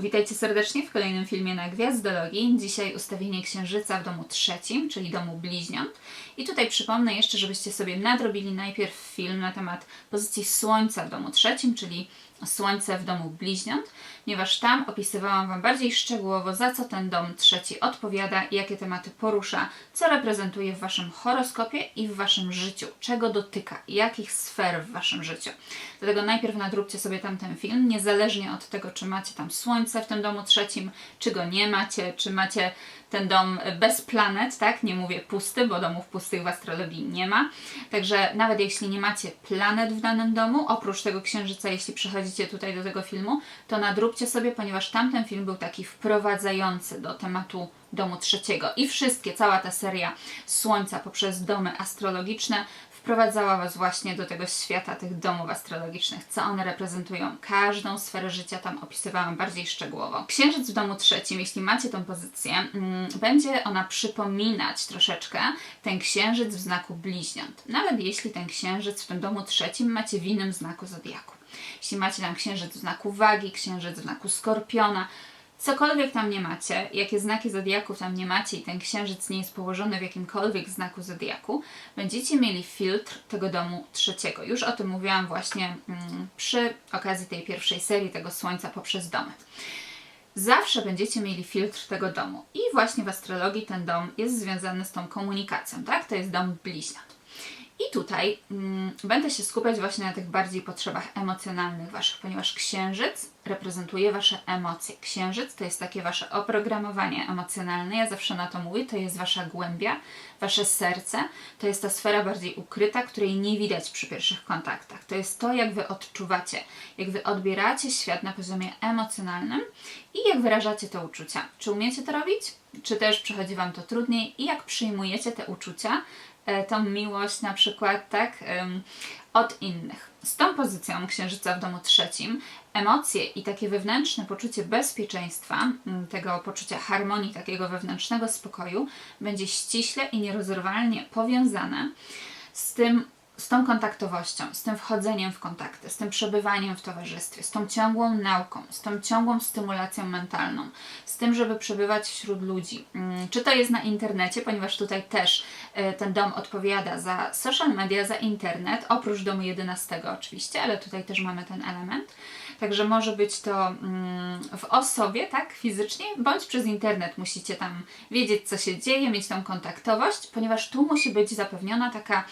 Witajcie serdecznie w kolejnym filmie na Gwiazdologii. Dzisiaj ustawienie księżyca w domu trzecim, czyli domu bliźniąt. I tutaj przypomnę jeszcze, żebyście sobie nadrobili najpierw film na temat pozycji Słońca w domu trzecim, czyli Słońce w domu bliźniąt, ponieważ tam opisywałam Wam bardziej szczegółowo, za co ten dom trzeci odpowiada, jakie tematy porusza, co reprezentuje w Waszym horoskopie i w Waszym życiu, czego dotyka, jakich sfer w Waszym życiu. Dlatego najpierw nadróbcie sobie tam ten film, niezależnie od tego, czy macie tam Słońce w tym domu trzecim, czy go nie macie, czy macie ten dom bez planet, tak? Nie mówię pusty, bo domów pustych w astrologii nie ma. Także nawet jeśli nie macie planet w danym domu, oprócz tego księżyca, jeśli przychodzicie tutaj do tego filmu, to nadróbcie sobie, ponieważ tamten film był taki wprowadzający do tematu domu trzeciego. I wszystkie, cała ta seria Słońca poprzez domy astrologiczne wprowadzała Was właśnie do tego świata tych domów astrologicznych, co one reprezentują. Każdą sferę życia tam opisywałam bardziej szczegółowo. Księżyc w domu trzecim, jeśli macie tą pozycję, mm, będzie ona przypominać troszeczkę ten księżyc w znaku bliźniąt. Nawet jeśli ten księżyc w tym domu trzecim macie w innym znaku zodiaku. Jeśli macie tam księżyc w znaku wagi, księżyc w znaku skorpiona, cokolwiek tam nie macie, jakie znaki zodiaków tam nie macie i ten księżyc nie jest położony w jakimkolwiek znaku zodiaku, będziecie mieli filtr tego domu trzeciego. Już o tym mówiłam właśnie mm, przy okazji tej pierwszej serii tego Słońca poprzez domy. Zawsze będziecie mieli filtr tego domu. I właśnie w astrologii ten dom jest związany z tą komunikacją, tak? To jest dom bliźniąt. I tutaj mm, będę się skupiać właśnie na tych bardziej potrzebach emocjonalnych Waszych, ponieważ księżyc reprezentuje Wasze emocje. Księżyc to jest takie Wasze oprogramowanie emocjonalne. Ja zawsze na to mówię, to jest Wasza głębia, Wasze serce. To jest ta sfera bardziej ukryta, której nie widać przy pierwszych kontaktach. To jest to, jak Wy odczuwacie, jak Wy odbieracie świat na poziomie emocjonalnym i jak wyrażacie te uczucia. Czy umiecie to robić? Czy też przychodzi Wam to trudniej? I jak przyjmujecie te uczucia, tą miłość na przykład, tak, od innych. Z tą pozycją księżyca w domu trzecim emocje i takie wewnętrzne poczucie bezpieczeństwa, tego poczucia harmonii, takiego wewnętrznego spokoju, będzie ściśle i nierozerwalnie powiązane z tym z tą kontaktowością, z tym wchodzeniem w kontakty, z tym przebywaniem w towarzystwie, z tą ciągłą nauką, z tą ciągłą stymulacją mentalną, z tym, żeby przebywać wśród ludzi. Mm, Czy to jest na internecie, ponieważ tutaj też e, ten dom odpowiada za social media, za internet, oprócz domu 11 oczywiście, ale tutaj też mamy ten element. Także może być to mm, w osobie, tak, fizycznie, bądź przez internet musicie tam wiedzieć, co się dzieje, mieć tą kontaktowość, ponieważ tu musi być zapewniona taka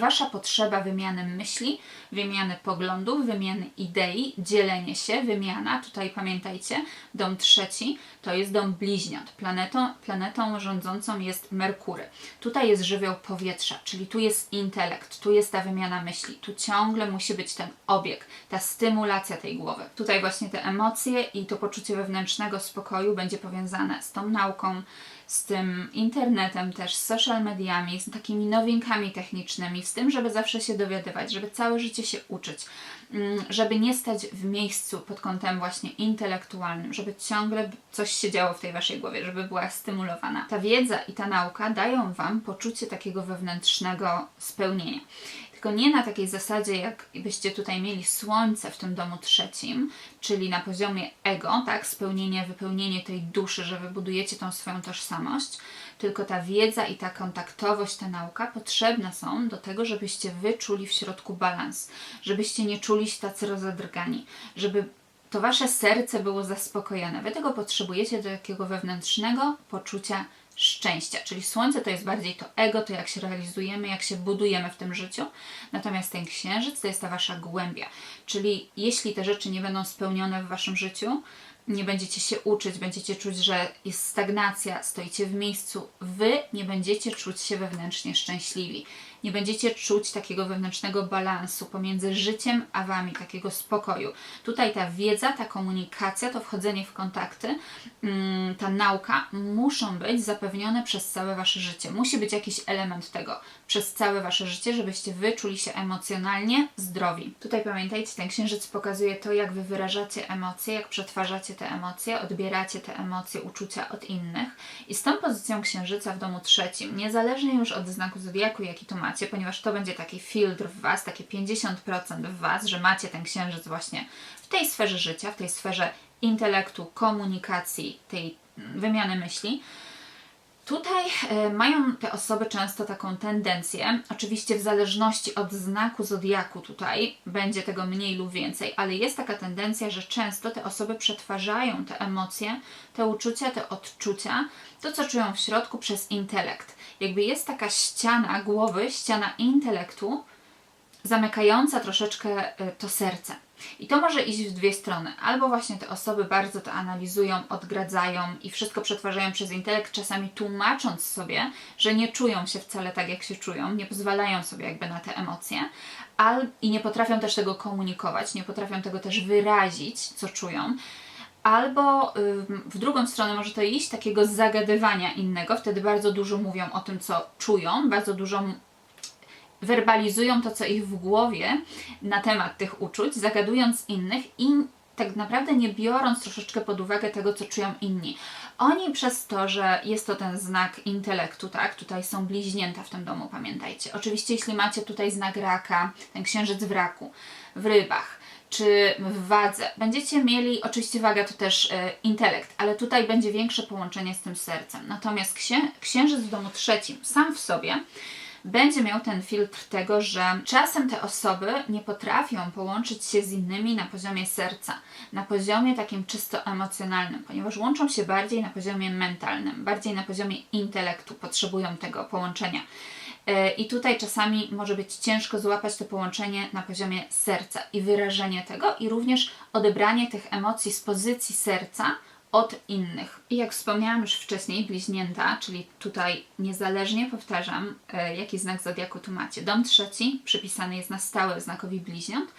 wasza potrzeba wymiany myśli, wymiany poglądów, wymiany idei, dzielenie się, wymiana. Tutaj pamiętajcie, dom trzeci to jest dom bliźniąt. Planetą, planetą rządzącą jest Merkury. Tutaj jest żywioł powietrza, czyli tu jest intelekt, tu jest ta wymiana myśli, tu ciągle musi być ten obieg, ta stymulacja tej głowy. Tutaj właśnie te emocje i to poczucie wewnętrznego spokoju będzie powiązane z tą nauką, z tym internetem też, z social mediami, z takimi nowinkami technicznymi, z tym, żeby zawsze się dowiadywać, żeby całe życie się uczyć, mm, żeby nie stać w miejscu pod kątem właśnie intelektualnym, żeby ciągle coś się działo w tej waszej głowie, żeby była stymulowana. Ta wiedza i ta nauka dają wam poczucie takiego wewnętrznego spełnienia. Tylko nie na takiej zasadzie, jakbyście tutaj mieli słońce w tym domu trzecim, czyli na poziomie ego, tak, spełnienie, wypełnienie tej duszy, że wybudujecie tą swoją tożsamość, tylko ta wiedza i ta kontaktowość, ta nauka potrzebne są do tego, żebyście wy czuli w środku balans, żebyście nie czuli się tacy rozedrgani, żeby to wasze serce było zaspokojone. Wy tego potrzebujecie do takiego wewnętrznego poczucia szczęścia. Czyli słońce to jest bardziej to ego, to jak się realizujemy, jak się budujemy w tym życiu. Natomiast ten księżyc to jest ta wasza głębia. Czyli jeśli te rzeczy nie będą spełnione w waszym życiu, nie będziecie się uczyć, będziecie czuć, że jest stagnacja, stoicie w miejscu, wy nie będziecie czuć się wewnętrznie szczęśliwi. Nie będziecie czuć takiego wewnętrznego balansu pomiędzy życiem a wami, takiego spokoju. Tutaj ta wiedza, ta komunikacja, to wchodzenie w kontakty, mm, ta nauka muszą być zapewnione przez całe wasze życie. Musi być jakiś element tego przez całe wasze życie, żebyście wy czuli się emocjonalnie zdrowi. Tutaj pamiętajcie, ten księżyc pokazuje to, jak wy wyrażacie emocje, jak przetwarzacie te emocje, odbieracie te emocje, uczucia od innych. I z tą pozycją księżyca w domu trzecim, niezależnie już od znaku zodiaku, jaki tu macie, ponieważ to będzie taki filtr w was, takie 50% w was, że macie ten księżyc właśnie w tej sferze życia, w tej sferze intelektu, komunikacji, tej mm, wymiany myśli. Tutaj e, mają te osoby często taką tendencję, oczywiście w zależności od znaku zodiaku tutaj będzie tego mniej lub więcej, ale jest taka tendencja, że często te osoby przetwarzają te emocje, te uczucia, te odczucia, to co czują w środku przez intelekt. Jakby jest taka ściana głowy, ściana intelektu, zamykająca troszeczkę y, to serce. I to może iść w dwie strony. Albo właśnie te osoby bardzo to analizują, odgradzają i wszystko przetwarzają przez intelekt, czasami tłumacząc sobie, że nie czują się wcale tak, jak się czują, nie pozwalają sobie jakby na te emocje, al i nie potrafią też tego komunikować, nie potrafią tego też wyrazić, co czują. Albo w drugą stronę może to iść takiego zagadywania innego, wtedy bardzo dużo mówią o tym, co czują, bardzo dużo werbalizują to, co ich w głowie na temat tych uczuć, zagadując innych i tak naprawdę nie biorąc troszeczkę pod uwagę tego, co czują inni. Oni przez to, że jest to ten znak intelektu, tak, tutaj są bliźnięta w tym domu, pamiętajcie. Oczywiście, jeśli macie tutaj znak raka, ten księżyc w raku, w rybach, czy w wadze, będziecie mieli, oczywiście waga to też y, intelekt, ale tutaj będzie większe połączenie z tym sercem. Natomiast księ, księżyc w domu trzecim, sam w sobie, będzie miał ten filtr tego, że czasem te osoby nie potrafią połączyć się z innymi na poziomie serca, na poziomie takim czysto emocjonalnym, ponieważ łączą się bardziej na poziomie mentalnym, bardziej na poziomie intelektu, potrzebują tego połączenia. E, I tutaj czasami może być ciężko złapać to połączenie na poziomie serca i wyrażenie tego, i również odebranie tych emocji z pozycji serca od innych. I jak wspomniałam już wcześniej, bliźnięta, czyli tutaj niezależnie powtarzam, e, jaki znak zodiaku tu macie. Dom trzeci przypisany jest na stałe znakowi bliźniąt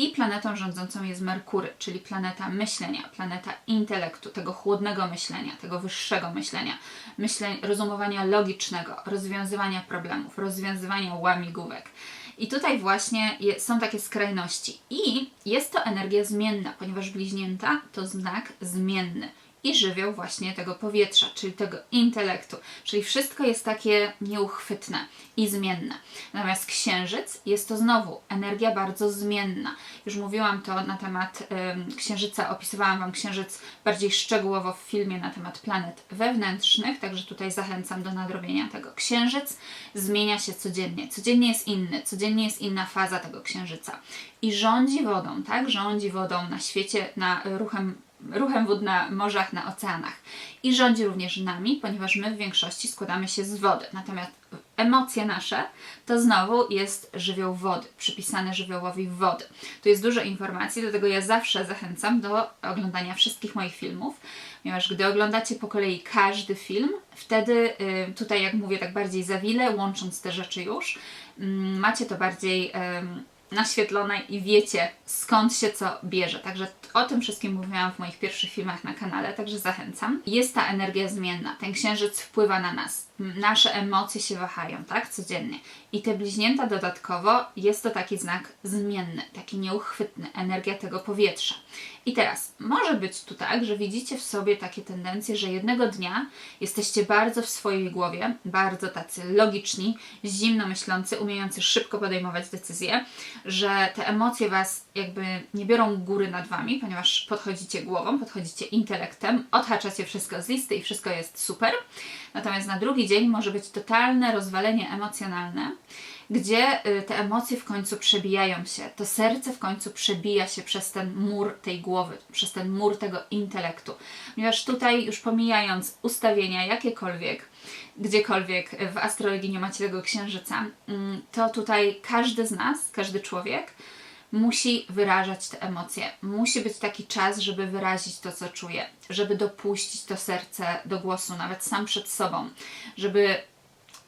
i planetą rządzącą jest Merkury, czyli planeta myślenia, planeta intelektu, tego chłodnego myślenia, tego wyższego myślenia, myśleń, rozumowania logicznego, rozwiązywania problemów, rozwiązywania łamigłówek. I tutaj właśnie je, są takie skrajności. I jest to energia zmienna, ponieważ bliźnięta to znak zmienny i żywioł właśnie tego powietrza, czyli tego intelektu. Czyli wszystko jest takie nieuchwytne i zmienne. Natomiast księżyc jest to znowu energia bardzo zmienna. Już mówiłam to na temat księżyca, opisywałam Wam księżyc bardziej szczegółowo w filmie na temat planet wewnętrznych, także tutaj zachęcam do nadrobienia tego. Księżyc zmienia się codziennie. Codziennie jest inny, codziennie jest inna faza tego księżyca. I rządzi wodą, tak? Rządzi wodą na świecie, na ruchem ruchem wód na morzach, na oceanach. I rządzi również nami, ponieważ my w większości składamy się z wody. Natomiast emocje nasze to znowu jest żywioł wody, przypisany żywiołowi wody. Tu jest dużo informacji, dlatego ja zawsze zachęcam do oglądania wszystkich moich filmów, ponieważ gdy oglądacie po kolei każdy film, wtedy y, tutaj, jak mówię, tak bardziej zawile, łącząc te rzeczy już, mm, macie to bardziej naświetlone i wiecie skąd się co bierze. Także o tym wszystkim mówiłam w moich pierwszych filmach na kanale, także zachęcam. Jest ta energia zmienna, ten księżyc wpływa na nas, nasze emocje się wahają, tak, codziennie. I te bliźnięta dodatkowo jest to taki znak zmienny, taki nieuchwytny, energia tego powietrza. I teraz może być tu tak, że widzicie w sobie takie tendencje, że jednego dnia jesteście bardzo w swojej głowie, bardzo tacy logiczni, zimno myślący, umiejący szybko podejmować decyzje, że te emocje was jakby nie biorą góry nad wami, ponieważ podchodzicie głową, podchodzicie intelektem, odhaczacie wszystko z listy i wszystko jest super. Natomiast na drugi dzień może być totalne rozwalenie emocjonalne, gdzie y, te emocje w końcu przebijają się, to serce w końcu przebija się przez ten mur tej głowy, przez ten mur tego intelektu. Ponieważ tutaj, już pomijając ustawienia jakiekolwiek, gdziekolwiek w astrologii nie macie tego księżyca, mm, to tutaj każdy z nas, każdy człowiek musi wyrażać te emocje. Musi być taki czas, żeby wyrazić to, co czuje, żeby dopuścić to serce do głosu, nawet sam przed sobą, żeby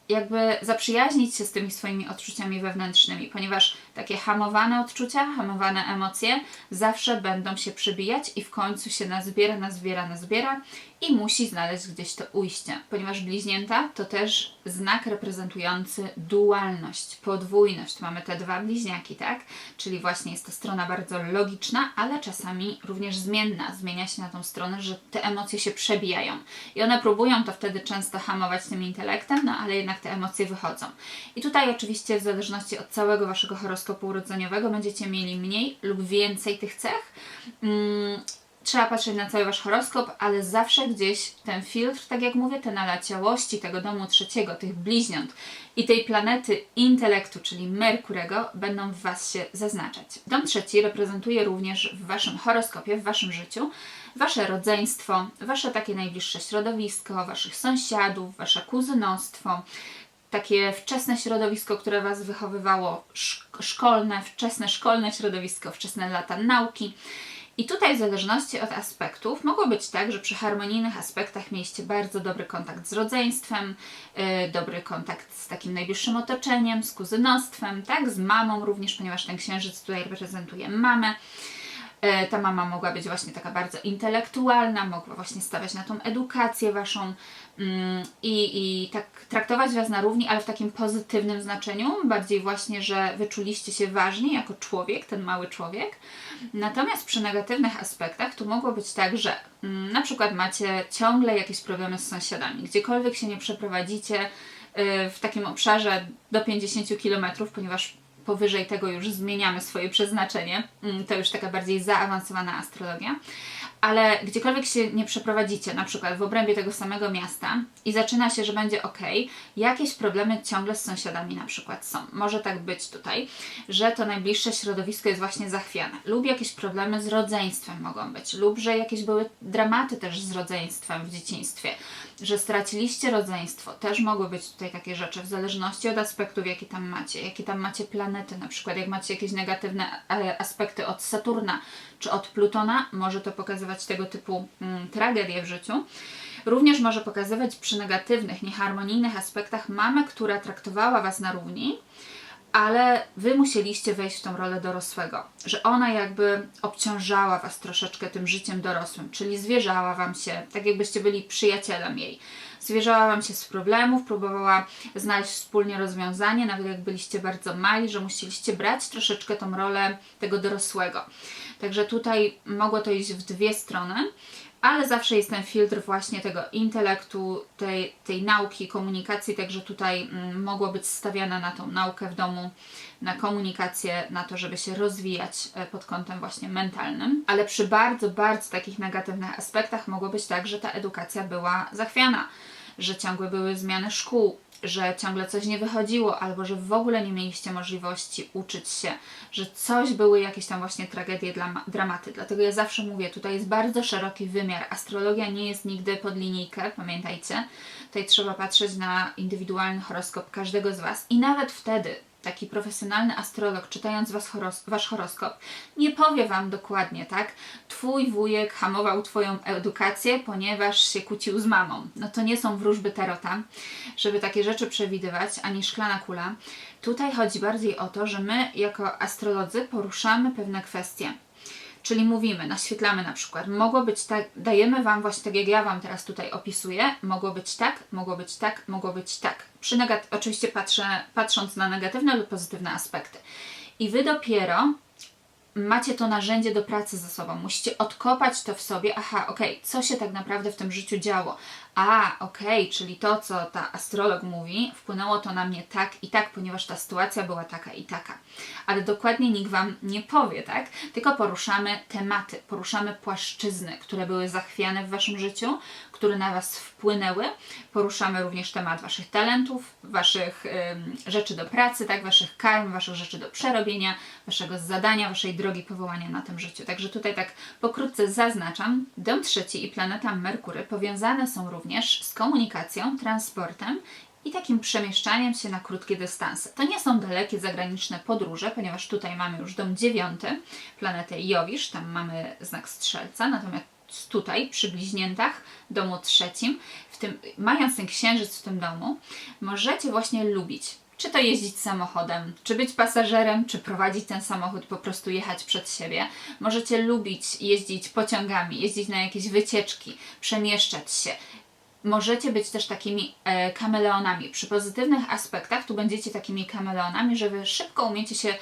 jakby zaprzyjaźnić się z tymi swoimi odczuciami wewnętrznymi, ponieważ takie hamowane odczucia, hamowane emocje zawsze będą się przybijać i w końcu się nazbiera, nazbiera, nazbiera i musi znaleźć gdzieś to ujście, ponieważ bliźnięta to też znak reprezentujący dualność, podwójność. Mamy te dwa bliźniaki, tak? Czyli właśnie jest to strona bardzo logiczna, ale czasami również zmienna. Zmienia się na tą stronę, że te emocje się przebijają. I one próbują to wtedy często hamować tym intelektem, no ale jednak te emocje wychodzą. I tutaj oczywiście w zależności od całego Waszego horoskopu urodzeniowego będziecie mieli mniej lub więcej tych cech. Mm, trzeba patrzeć na cały Wasz horoskop, ale zawsze gdzieś ten filtr, tak jak mówię, te naleciałości tego domu trzeciego, tych bliźniąt i tej planety intelektu, czyli Merkurego, będą w Was się zaznaczać. Dom trzeci reprezentuje również w Waszym horoskopie, w Waszym życiu Wasze rodzeństwo, Wasze takie najbliższe środowisko, Waszych sąsiadów, Wasze kuzynostwo, takie wczesne środowisko, które Was wychowywało, szkolne, wczesne szkolne środowisko, wczesne lata nauki. I tutaj w zależności od aspektów mogło być tak, że przy harmonijnych aspektach mieliście bardzo dobry kontakt z rodzeństwem, yy, dobry kontakt z takim najbliższym otoczeniem, z kuzynostwem, tak, z mamą również, ponieważ ten księżyc tutaj reprezentuje mamę. E, ta mama mogła być właśnie taka bardzo intelektualna, mogła właśnie stawiać na tą edukację waszą mm, i, i tak traktować was na równi, ale w takim pozytywnym znaczeniu, bardziej właśnie, że wyczuliście się ważni jako człowiek, ten mały człowiek. Natomiast przy negatywnych aspektach tu mogło być tak, że mm, na przykład macie ciągle jakieś problemy z sąsiadami, gdziekolwiek się nie przeprowadzicie, y, w takim obszarze do 50 km, ponieważ powyżej tego już zmieniamy swoje przeznaczenie. Mm, to już taka bardziej zaawansowana astrologia ale gdziekolwiek się nie przeprowadzicie, na przykład w obrębie tego samego miasta i zaczyna się, że będzie ok, jakieś problemy ciągle z sąsiadami na przykład są. Może tak być tutaj, że to najbliższe środowisko jest właśnie zachwiane, lub jakieś problemy z rodzeństwem mogą być, lub że jakieś były dramaty też z rodzeństwem w dzieciństwie, że straciliście rodzeństwo. Też mogły być tutaj takie rzeczy, w zależności od aspektów, jakie tam macie, jakie tam macie planety, na przykład jak macie jakieś negatywne e, aspekty od Saturna czy od Plutona, może to pokazywać tego typu mm, tragedie w życiu. Również może pokazywać przy negatywnych, nieharmonijnych aspektach mamę, która traktowała Was na równi, ale Wy musieliście wejść w tą rolę dorosłego, że ona jakby obciążała Was troszeczkę tym życiem dorosłym, czyli zwierzała Wam się, tak jakbyście byli przyjacielem jej. Zwierzała Wam się z problemów, próbowała znaleźć wspólnie rozwiązanie, nawet jak byliście bardzo mali, że musieliście brać troszeczkę tą rolę tego dorosłego. Także tutaj mogło to iść w dwie strony, ale zawsze jest ten filtr właśnie tego intelektu, tej, tej nauki, komunikacji, także tutaj mm, mogło być stawiane na tą naukę w domu, na komunikację, na to, żeby się rozwijać e, pod kątem właśnie mentalnym. Ale przy bardzo, bardzo takich negatywnych aspektach mogło być tak, że ta edukacja była zachwiana, że ciągłe były zmiany szkół, że ciągle coś nie wychodziło, albo że w ogóle nie mieliście możliwości uczyć się, że coś były jakieś tam właśnie tragedie, dramaty. Dlatego ja zawsze mówię, tutaj jest bardzo szeroki wymiar. Astrologia nie jest nigdy pod linijkę, pamiętajcie. Tutaj trzeba patrzeć na indywidualny horoskop każdego z Was i nawet wtedy, taki profesjonalny astrolog, czytając was horos wasz horoskop, nie powie wam dokładnie, tak? Twój wujek hamował twoją edukację, ponieważ się kłócił z mamą. No to nie są wróżby tarota, żeby takie rzeczy przewidywać, ani szklana kula. Tutaj chodzi bardziej o to, że my jako astrolodzy poruszamy pewne kwestie. Czyli mówimy, naświetlamy na przykład, mogło być tak, dajemy Wam właśnie tak jak ja Wam teraz tutaj opisuję, mogło być tak, mogło być tak, mogło być tak. Przy negat- oczywiście patrzę, patrząc na negatywne lub pozytywne aspekty. I Wy dopiero macie to narzędzie do pracy ze sobą. Musicie odkopać to w sobie. Aha, okej, okay, co się tak naprawdę w tym życiu działo? A, okej, okay, czyli to, co ta astrolog mówi, wpłynęło to na mnie tak i tak, ponieważ ta sytuacja była taka i taka. Ale dokładnie nikt Wam nie powie, tak? Tylko poruszamy tematy, poruszamy płaszczyzny, które były zachwiane w Waszym życiu, które na Was wpłynęły. Poruszamy również temat Waszych talentów, Waszych rzeczy do pracy, tak? Waszych karm, Waszych rzeczy do przerobienia, Waszego zadania, Waszej drogi powołania na tym życiu. Także tutaj tak pokrótce zaznaczam, dom trzeci i planeta Merkury powiązane są również z komunikacją, transportem i takim przemieszczaniem się na krótkie dystanse. To nie są dalekie zagraniczne podróże, ponieważ tutaj mamy już dom dziewiąty, planetę Jowisz, tam mamy znak strzelca, natomiast tutaj przy bliźniętach, domu trzecim, w tym, mając ten księżyc w tym domu, możecie właśnie lubić czy to jeździć samochodem, czy być pasażerem, czy prowadzić ten samochód, po prostu jechać przed siebie. Możecie lubić jeździć pociągami, jeździć na jakieś wycieczki, przemieszczać się. Możecie być też takimi e, kameleonami. Przy pozytywnych aspektach tu będziecie takimi kameleonami, że wy szybko umiecie się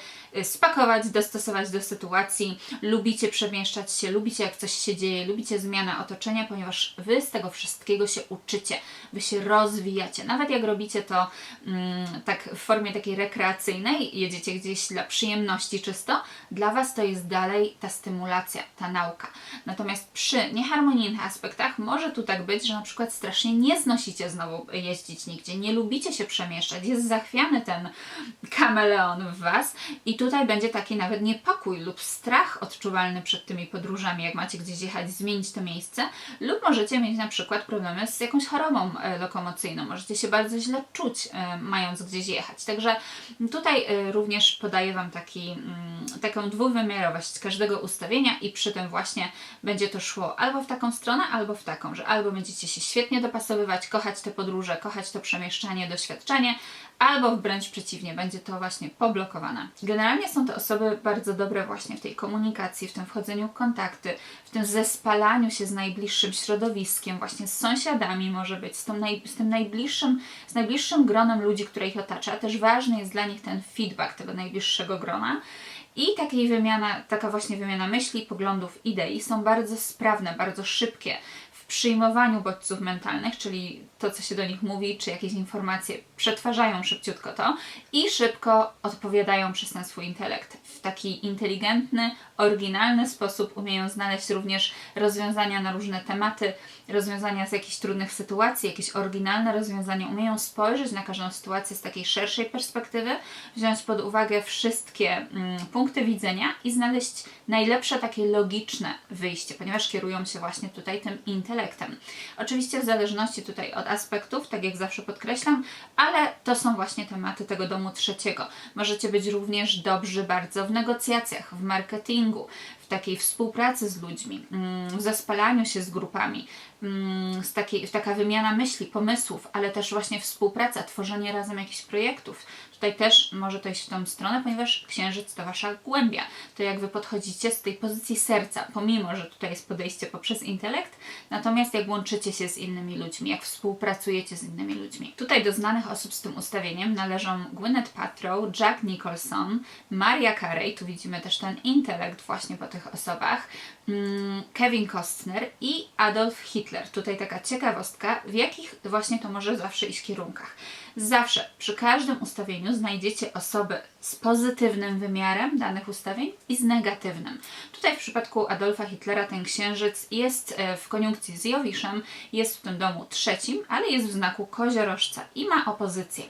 spakować, dostosować do sytuacji, lubicie przemieszczać się, lubicie jak coś się dzieje, lubicie zmianę otoczenia, ponieważ Wy z tego wszystkiego się uczycie, Wy się rozwijacie. Nawet jak robicie to mm, tak w formie takiej rekreacyjnej, jedziecie gdzieś dla przyjemności czysto, dla Was to jest dalej ta stymulacja, ta nauka. Natomiast przy nieharmonijnych aspektach może tu tak być, że na przykład strasznie nie znosicie znowu jeździć nigdzie, nie lubicie się przemieszczać, jest zachwiany ten kameleon w Was i tutaj będzie taki nawet niepokój lub strach odczuwalny przed tymi podróżami, jak macie gdzieś jechać, zmienić to miejsce, lub możecie mieć na przykład problemy z jakąś chorobą e, lokomocyjną, możecie się bardzo źle czuć, e, mając gdzieś jechać. Także tutaj e, również podaję Wam taki, mm, taką dwuwymiarowość każdego ustawienia i przy tym właśnie będzie to szło albo w taką stronę, albo w taką, że albo będziecie się świetnie dopasowywać, kochać te podróże, kochać to przemieszczanie, doświadczenie, albo wręcz przeciwnie, będzie to właśnie poblokowane. Generalnie są to osoby bardzo dobre właśnie w tej komunikacji, w tym wchodzeniu w kontakty, w tym zespalaniu się z najbliższym środowiskiem, właśnie z sąsiadami może być, z, tą naj, z tym najbliższym, z najbliższym gronem ludzi, które ich otacza. Też ważny jest dla nich ten feedback tego najbliższego grona. I takiej wymiana, taka właśnie wymiana myśli, poglądów, idei są bardzo sprawne, bardzo szybkie przyjmowaniu bodźców mentalnych, czyli to, co się do nich mówi, czy jakieś informacje przetwarzają szybciutko to i szybko odpowiadają przez ten swój intelekt. W taki inteligentny, oryginalny sposób umieją znaleźć również rozwiązania na różne tematy, rozwiązania z jakichś trudnych sytuacji, jakieś oryginalne rozwiązania. Umieją spojrzeć na każdą sytuację z takiej szerszej perspektywy, wziąć pod uwagę wszystkie mm, punkty widzenia i znaleźć najlepsze takie logiczne wyjście, ponieważ kierują się właśnie tutaj tym intelektem. Oczywiście w zależności tutaj od aspektów, tak jak zawsze podkreślam, ale to są właśnie tematy tego domu trzeciego. Możecie być również dobrzy bardzo w negocjacjach, w marketingu, takiej współpracy z ludźmi, mm, w zespalaniu się z grupami, mm, z takiej, taka wymiana myśli, pomysłów, ale też właśnie współpraca, tworzenie razem jakichś projektów. Tutaj też może to iść w tą stronę, ponieważ księżyc to wasza głębia. To jak wy podchodzicie z tej pozycji serca, pomimo, że tutaj jest podejście poprzez intelekt, natomiast jak łączycie się z innymi ludźmi, jak współpracujecie z innymi ludźmi. Tutaj do znanych osób z tym ustawieniem należą Gwyneth Paltrow, Jack Nicholson, Maria Carey, tu widzimy też ten intelekt właśnie po tych osobach, Kevin Costner i Adolf Hitler. Tutaj taka ciekawostka, w jakich właśnie to może zawsze iść kierunkach. Zawsze przy każdym ustawieniu znajdziecie osoby z pozytywnym wymiarem danych ustawień i z negatywnym. Tutaj w przypadku Adolfa Hitlera ten księżyc jest e, w koniunkcji z Jowiszem, jest w tym domu trzecim, ale jest w znaku koziorożca i ma opozycję.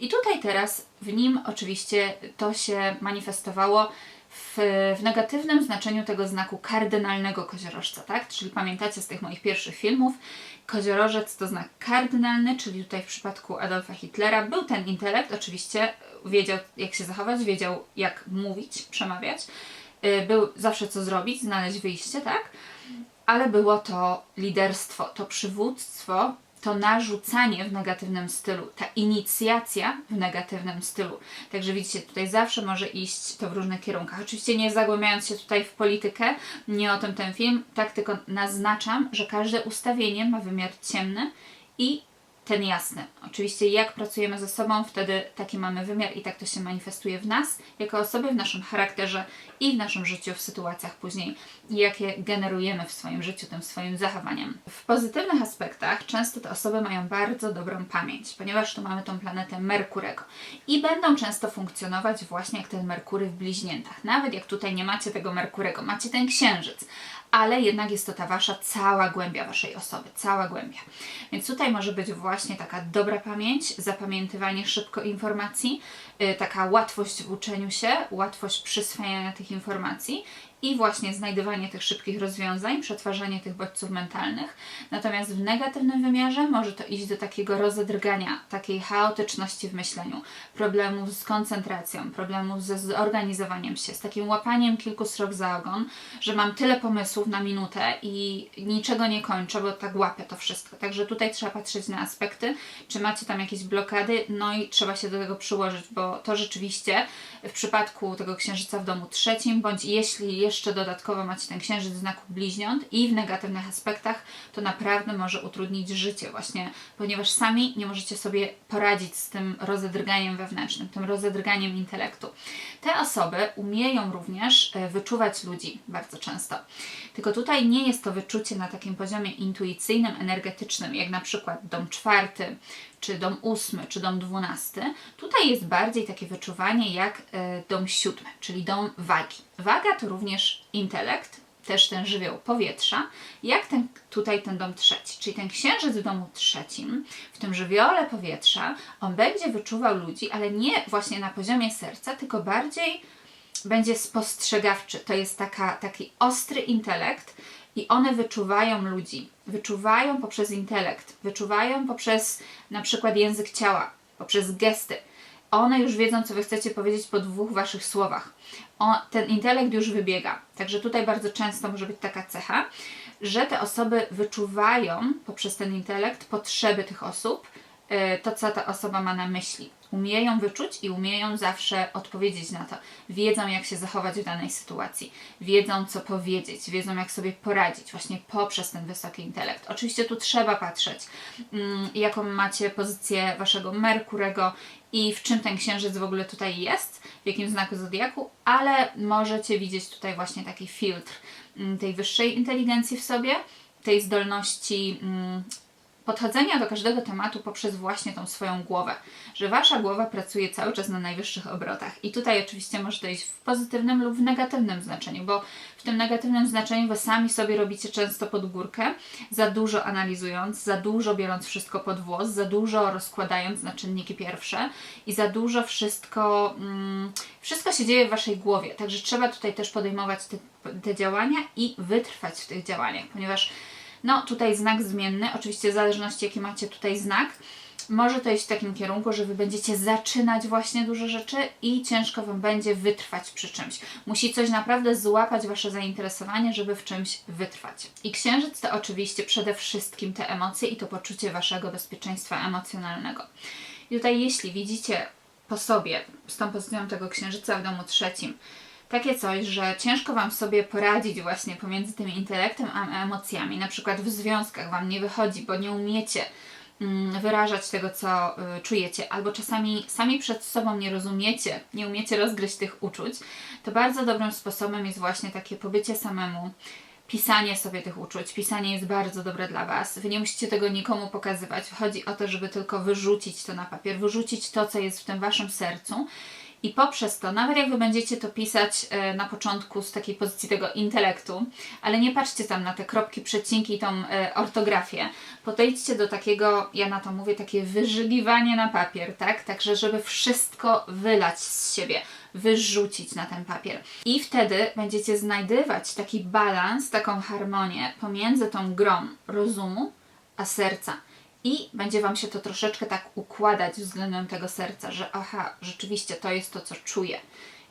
I tutaj teraz w nim oczywiście to się manifestowało w, w, negatywnym znaczeniu tego znaku kardynalnego koziorożca, tak? Czyli pamiętacie z tych moich pierwszych filmów, koziorożec to znak kardynalny, czyli tutaj w przypadku Adolfa Hitlera był ten intelekt, oczywiście wiedział jak się zachować, wiedział jak mówić, przemawiać, y, był zawsze co zrobić, znaleźć wyjście, tak? Ale było to liderstwo, to przywództwo, to narzucanie w negatywnym stylu, ta inicjacja w negatywnym stylu. Także widzicie, tutaj zawsze może iść to w różnych kierunkach. Oczywiście nie zagłębiając się tutaj w politykę, nie o tym ten film, tak tylko naznaczam, że każde ustawienie ma wymiar ciemny i ten jasny. Oczywiście jak pracujemy ze sobą, wtedy taki mamy wymiar i tak to się manifestuje w nas, jako osoby, w naszym charakterze i w naszym życiu, w sytuacjach później, jakie generujemy w swoim życiu, tym swoim zachowaniem. W pozytywnych aspektach często te osoby mają bardzo dobrą pamięć, ponieważ tu mamy tą planetę Merkurego i będą często funkcjonować właśnie jak ten Merkury w bliźniętach. Nawet jak tutaj nie macie tego Merkurego, macie ten księżyc, ale jednak jest to ta wasza cała głębia waszej osoby, cała głębia. Więc tutaj może być właśnie taka dobra pamięć, zapamiętywanie szybko informacji, yy, taka łatwość w uczeniu się, łatwość przyswajania tych informacji i właśnie znajdywanie tych szybkich rozwiązań, przetwarzanie tych bodźców mentalnych. Natomiast w negatywnym wymiarze może to iść do takiego rozedrgania, takiej chaotyczności w myśleniu, problemów z koncentracją, problemów ze zorganizowaniem się, z takim łapaniem kilku srok za ogon, że mam tyle pomysłów na minutę i niczego nie kończę, bo tak łapię to wszystko. Także tutaj trzeba patrzeć na aspekty, czy macie tam jakieś blokady, no i trzeba się do tego przyłożyć, bo to rzeczywiście w przypadku tego księżyca w domu trzecim, bądź jeśli jeszcze dodatkowo macie ten księżyc znaku bliźniąt i w negatywnych aspektach, to naprawdę może utrudnić życie właśnie, ponieważ sami nie możecie sobie poradzić z tym rozedrganiem wewnętrznym, tym rozedrganiem intelektu. Te osoby umieją również e, wyczuwać ludzi bardzo często. Tylko tutaj nie jest to wyczucie na takim poziomie intuicyjnym, energetycznym, jak na przykład dom czwarty, czy dom ósmy, czy dom dwunasty. Tutaj jest bardziej takie wyczuwanie jak e, dom siódmy, czyli dom wagi. Waga to również intelekt, też ten żywioł powietrza, jak ten, tutaj ten dom trzeci, czyli ten księżyc w domu trzecim, w tym żywiole powietrza, on będzie wyczuwał ludzi, ale nie właśnie na poziomie serca, tylko bardziej będzie spostrzegawczy. To jest taka, taki ostry intelekt i one wyczuwają ludzi. Wyczuwają poprzez intelekt, wyczuwają poprzez na przykład język ciała, poprzez gesty. One już wiedzą, co wy chcecie powiedzieć po dwóch waszych słowach. O, ten intelekt już wybiega. Także tutaj bardzo często może być taka cecha, że te osoby wyczuwają poprzez ten intelekt potrzeby tych osób, y, to, co ta osoba ma na myśli. Umieją wyczuć i umieją zawsze odpowiedzieć na to. Wiedzą, jak się zachować w danej sytuacji, wiedzą, co powiedzieć, wiedzą, jak sobie poradzić, właśnie poprzez ten wysoki intelekt. Oczywiście tu trzeba patrzeć, mm, jaką macie pozycję waszego Merkurego i w czym ten księżyc w ogóle tutaj jest, w jakim znaku zodiaku, ale możecie widzieć tutaj właśnie taki filtr mm, tej wyższej inteligencji w sobie, tej zdolności mm, podchodzenia do każdego tematu poprzez właśnie tą swoją głowę, że wasza głowa pracuje cały czas na najwyższych obrotach. I tutaj oczywiście może to iść w pozytywnym lub w negatywnym znaczeniu, bo w tym negatywnym znaczeniu wy sami sobie robicie często pod górkę, za dużo analizując, za dużo biorąc wszystko pod włos, za dużo rozkładając na czynniki pierwsze i za dużo wszystko, mm, wszystko się dzieje w waszej głowie. Także trzeba tutaj też podejmować te, te działania i wytrwać w tych działaniach, ponieważ no tutaj znak zmienny, oczywiście w zależności jaki macie tutaj znak, może to iść w takim kierunku, że Wy będziecie zaczynać właśnie duże rzeczy i ciężko Wam będzie wytrwać przy czymś. Musi coś naprawdę złapać Wasze zainteresowanie, żeby w czymś wytrwać. I księżyc to oczywiście przede wszystkim te emocje i to poczucie Waszego bezpieczeństwa emocjonalnego. I tutaj jeśli widzicie po sobie, z tą pozycją tego księżyca w domu trzecim, takie coś, że ciężko Wam sobie poradzić właśnie pomiędzy tym intelektem a emocjami. Na przykład w związkach Wam nie wychodzi, bo nie umiecie mm, wyrażać tego, co y, czujecie, albo czasami sami przed sobą nie rozumiecie, nie umiecie rozgryźć tych uczuć, to bardzo dobrym sposobem jest właśnie takie pobycie samemu, pisanie sobie tych uczuć. Pisanie jest bardzo dobre dla Was. Wy nie musicie tego nikomu pokazywać. Chodzi o to, żeby tylko wyrzucić to na papier, wyrzucić to, co jest w tym Waszym sercu i poprzez to, nawet jak Wy będziecie to pisać e, na początku z takiej pozycji tego intelektu, ale nie patrzcie tam na te kropki, przecinki i tą e, ortografię, podejdźcie do takiego, ja na to mówię, takie wyżygiwanie na papier, tak? Także, żeby wszystko wylać z siebie, wyrzucić na ten papier. I wtedy będziecie znajdywać taki balans, taką harmonię pomiędzy tą grą rozumu a serca i będzie Wam się to troszeczkę tak układać względem tego serca, że aha, rzeczywiście to jest to, co czuję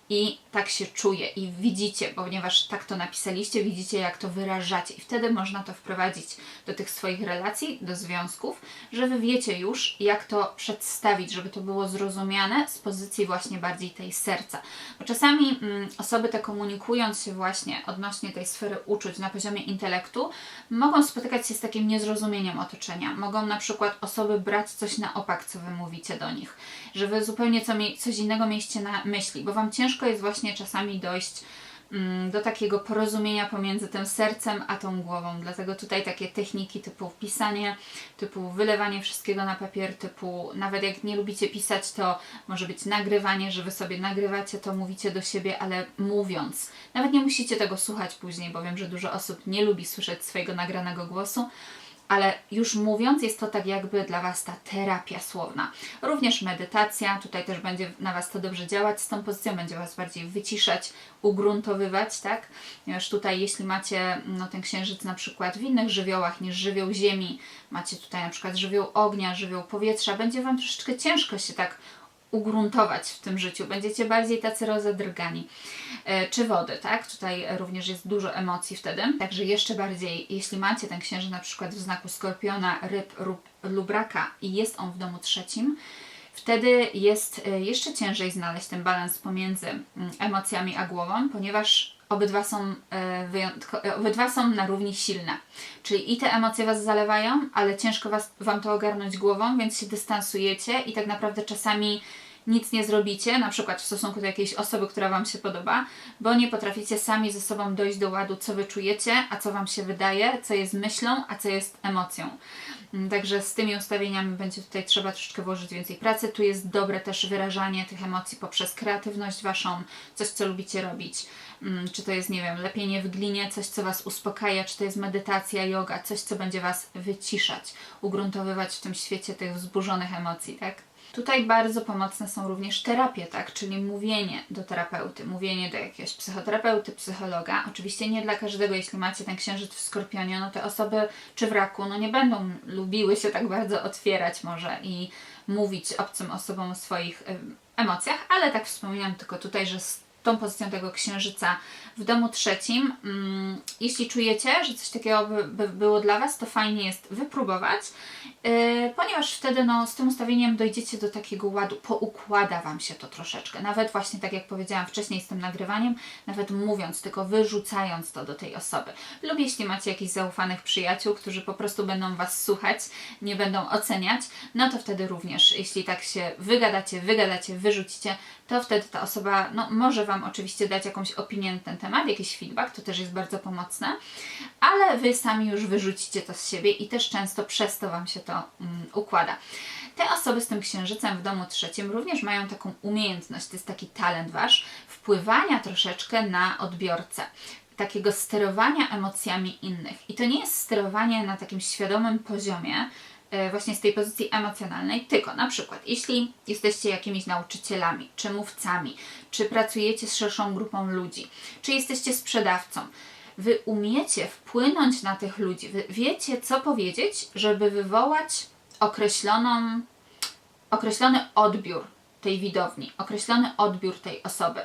i tak się czuję i widzicie, ponieważ tak to napisaliście, widzicie jak to wyrażacie i wtedy można to wprowadzić do tych swoich relacji, do związków, że Wy wiecie już jak to przedstawić, żeby to było zrozumiane z pozycji właśnie bardziej tej serca. Bo czasami mm, osoby te komunikując się właśnie odnośnie tej sfery uczuć na poziomie intelektu, mogą spotykać się z takim niezrozumieniem otoczenia. Mogą na przykład osoby brać coś na opak, co Wy mówicie do nich, że Wy zupełnie co, coś innego mieliście na myśli, bo Wam ciężko jest właśnie czasami dojść mm, do takiego porozumienia pomiędzy tym sercem a tą głową. Dlatego tutaj takie techniki typu pisanie, typu wylewanie wszystkiego na papier, typu nawet jak nie lubicie pisać, to może być nagrywanie, że wy sobie nagrywacie to, mówicie do siebie, ale mówiąc. Nawet nie musicie tego słuchać później, bo wiem, że dużo osób nie lubi słyszeć swojego nagranego głosu ale już mówiąc, jest to tak jakby dla Was ta terapia słowna. Również medytacja, tutaj też będzie na Was to dobrze działać, z tą pozycją będzie Was bardziej wyciszać, ugruntowywać, tak? Ponieważ tutaj, jeśli macie no, ten księżyc na przykład w innych żywiołach niż żywioł ziemi, macie tutaj na przykład żywioł ognia, żywioł powietrza, będzie Wam troszeczkę ciężko się tak ugruntować w tym życiu. Będziecie bardziej tacy rozedrgani. E, czy wody, tak? Tutaj również jest dużo emocji wtedy. Także jeszcze bardziej, jeśli macie ten księżyc na przykład w znaku skorpiona, ryb lub raka i jest on w domu trzecim, wtedy jest e, jeszcze ciężej znaleźć ten balans pomiędzy mm, emocjami a głową, ponieważ obydwa są, e, wyjątko, e, obydwa są na równi silne. Czyli i te emocje Was zalewają, ale ciężko was, Wam to ogarnąć głową, więc się dystansujecie i tak naprawdę czasami nic nie zrobicie, na przykład w stosunku do jakiejś osoby, która Wam się podoba, bo nie potraficie sami ze sobą dojść do ładu, co Wy czujecie, a co Wam się wydaje, co jest myślą, a co jest emocją. Mm, Także z tymi ustawieniami będzie tutaj trzeba troszeczkę włożyć więcej pracy. Tu jest dobre też wyrażanie tych emocji poprzez kreatywność Waszą, coś co lubicie robić. Mm, Czy to jest, nie wiem, lepienie w glinie, coś co Was uspokaja, czy to jest medytacja, yoga, coś co będzie Was wyciszać, ugruntowywać w tym świecie tych wzburzonych emocji, tak? Tutaj bardzo pomocne są również terapie, tak? Czyli mówienie do terapeuty, mówienie do jakiegoś psychoterapeuty, psychologa. Oczywiście nie dla każdego, jeśli macie ten księżyc w skorpionie, no te osoby czy w raku, no nie będą lubiły się tak bardzo otwierać może i mówić obcym osobom o swoich em, emocjach, ale tak wspominam tylko tutaj, że tą pozycją tego księżyca w domu trzecim, mm, jeśli czujecie, że coś takiego by, by było dla Was, to fajnie jest wypróbować, yy, ponieważ wtedy no, z tym ustawieniem dojdziecie do takiego ładu, poukłada Wam się to troszeczkę. Nawet właśnie tak jak powiedziałam wcześniej z tym nagrywaniem, nawet mówiąc, tylko wyrzucając to do tej osoby. Lub jeśli macie jakichś zaufanych przyjaciół, którzy po prostu będą Was słuchać, nie będą oceniać, no to wtedy również, jeśli tak się wygadacie, wygadacie, wyrzucicie, to wtedy ta osoba no, może Wam oczywiście dać jakąś opinię na ten temat, jakiś feedback, to też jest bardzo pomocne, ale Wy sami już wyrzucicie to z siebie i też często przez to Wam się to mm, układa. Te osoby z tym księżycem w domu trzecim również mają taką umiejętność, to jest taki talent Wasz, wpływania troszeczkę na odbiorcę takiego sterowania emocjami innych. I to nie jest sterowanie na takim świadomym poziomie, właśnie z tej pozycji emocjonalnej, tylko na przykład, jeśli jesteście jakimiś nauczycielami, czy mówcami, czy pracujecie z szerszą grupą ludzi, czy jesteście sprzedawcą, wy umiecie wpłynąć na tych ludzi, wy wiecie, co powiedzieć, żeby wywołać określoną, określony odbiór tej widowni, określony odbiór tej osoby.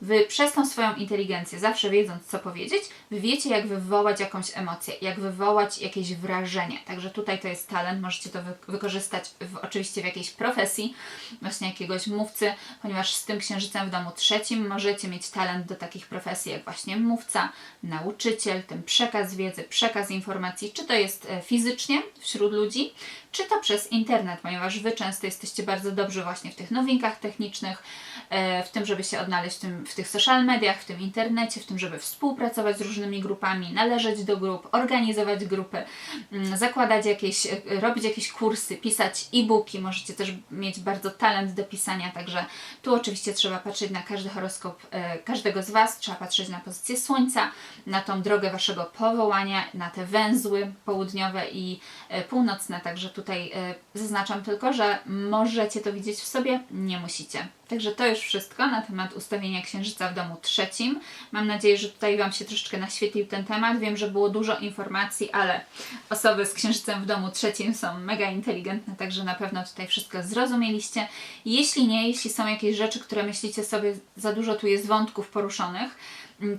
Wy przez tą swoją inteligencję, zawsze wiedząc co powiedzieć, wy wiecie jak wywołać jakąś emocję, jak wywołać jakieś wrażenie. Także tutaj to jest talent, możecie to wy wykorzystać w, oczywiście w jakiejś profesji, właśnie jakiegoś mówcy, ponieważ z tym księżycem w domu trzecim możecie mieć talent do takich profesji jak właśnie mówca, nauczyciel, ten przekaz wiedzy, przekaz informacji, czy to jest e, fizycznie wśród ludzi, czy to przez internet, ponieważ Wy często jesteście bardzo dobrzy właśnie w tych nowinkach technicznych, e, w tym, żeby się odnaleźć w, tym, w tych social mediach, w tym internecie, w tym, żeby współpracować z różnymi grupami, należeć do grup, organizować grupy, mm, zakładać jakieś, e, robić jakieś kursy, pisać e-booki, możecie też mieć bardzo talent do pisania, także tu oczywiście trzeba patrzeć na każdy horoskop e, każdego z Was, trzeba patrzeć na pozycję Słońca, na tą drogę Waszego powołania, na te węzły południowe i e, północne, także tutaj zaznaczam tylko, że możecie to widzieć w sobie, nie musicie. Także to już wszystko na temat ustawienia księżyca w domu trzecim. Mam nadzieję, że tutaj Wam się troszeczkę naświetlił ten temat. Wiem, że było dużo informacji, ale osoby z księżycem w domu trzecim są mega inteligentne, także na pewno tutaj wszystko zrozumieliście. Jeśli nie, jeśli są jakieś rzeczy, które myślicie sobie, za dużo tu jest wątków poruszonych,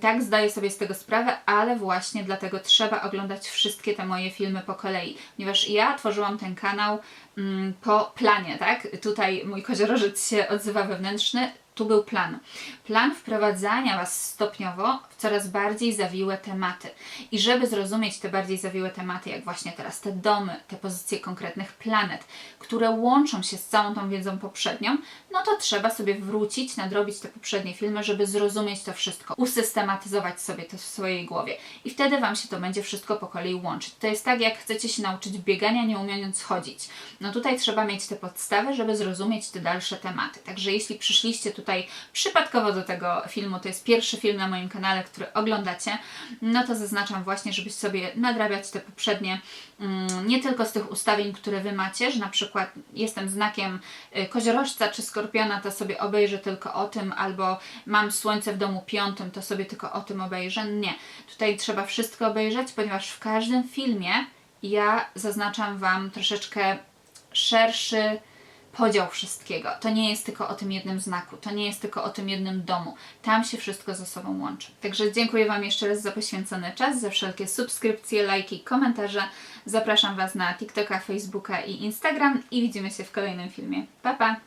Tak, zdaję sobie z tego sprawę, ale właśnie dlatego trzeba oglądać wszystkie te moje filmy po kolei, ponieważ ja tworzyłam ten kanał mm, po planie, tak? Tutaj mój koziorożec się odzywa wewnętrzny, tu był plan. Plan wprowadzania Was stopniowo w coraz bardziej zawiłe tematy. I żeby zrozumieć te bardziej zawiłe tematy, jak właśnie teraz te domy, te pozycje konkretnych planet, które łączą się z całą tą wiedzą poprzednią, no to trzeba sobie wrócić, nadrobić te poprzednie filmy, żeby zrozumieć to wszystko, usystematyzować sobie to w swojej głowie. I wtedy Wam się to będzie wszystko po kolei łączyć. To jest tak, jak chcecie się nauczyć biegania, nie umiejąc chodzić. No tutaj trzeba mieć te podstawy, żeby zrozumieć te dalsze tematy. Także jeśli przyszliście tutaj przypadkowo do tego filmu, to jest pierwszy film na moim kanale, który oglądacie, no to zaznaczam właśnie, żeby sobie nadrabiać te poprzednie, mm, nie tylko z tych ustawień, które Wy macie, że na przykład jestem znakiem y, koziorożca czy skorpiona, to sobie obejrzę tylko o tym, albo mam słońce w domu piątym, to sobie tylko o tym obejrzę. Nie. Tutaj trzeba wszystko obejrzeć, ponieważ w każdym filmie ja zaznaczam Wam troszeczkę szerszy podział wszystkiego. To nie jest tylko o tym jednym znaku, to nie jest tylko o tym jednym domu. Tam się wszystko ze sobą łączy. Także dziękuję Wam jeszcze raz za poświęcony czas, za wszelkie subskrypcje, lajki, komentarze. Zapraszam Was na TikToka, Facebooka i Instagram i widzimy się w kolejnym filmie. Pa, pa!